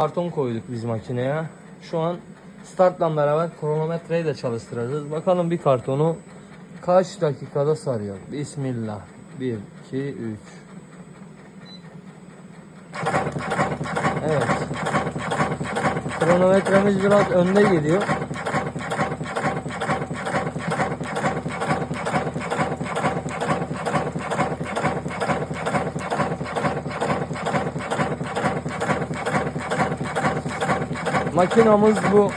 Karton koyduk biz makineye. Şu an startla beraber kronometreyi de çalıştıracağız. Bakalım bir kartonu kaç dakikada sarıyor. Bismillah. 1, 2, 3. Evet. Kronometremiz biraz önde gidiyor. Makinamız bu.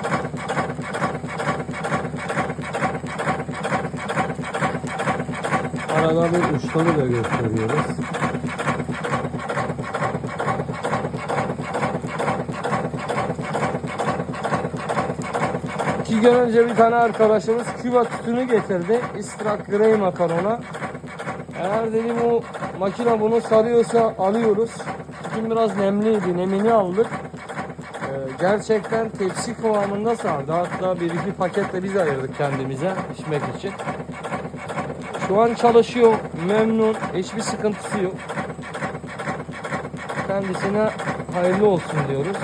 Arada bir uçları da gösteriyoruz. İki gün önce bir tane arkadaşımız Küba tütünü getirdi. Istrak Grey makarona. Eğer dedim o makine bunu sarıyorsa alıyoruz. Tütün biraz nemliydi. Nemini aldık. Ee, gerçekten tepsi kıvamında sardı. Hatta bir iki paketle biz ayırdık kendimize içmek için. Şu an çalışıyor. Memnun. Hiçbir sıkıntısı yok. Kendisine hayırlı olsun diyoruz.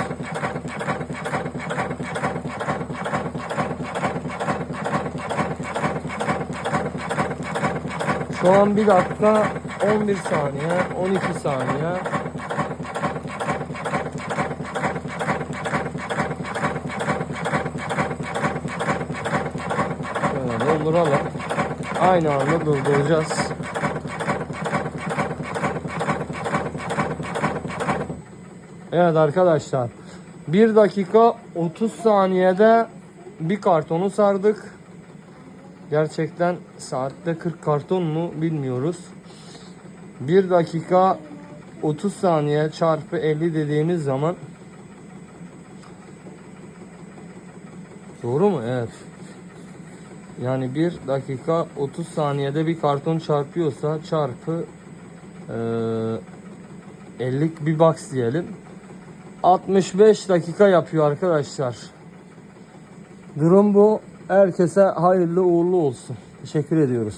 Şu an bir dakika 11 saniye, 12 saniye. Dolduralım. Aynı anda dolduracağız. Evet arkadaşlar. 1 dakika 30 saniyede bir kartonu sardık. Gerçekten saatte 40 karton mu bilmiyoruz. 1 dakika 30 saniye çarpı 50 dediğimiz zaman Doğru mu? Evet. Yani 1 dakika 30 saniyede bir karton çarpıyorsa çarpı eee 50 bir box diyelim. 65 dakika yapıyor arkadaşlar. Durum bu. Herkese hayırlı uğurlu olsun. Teşekkür ediyoruz.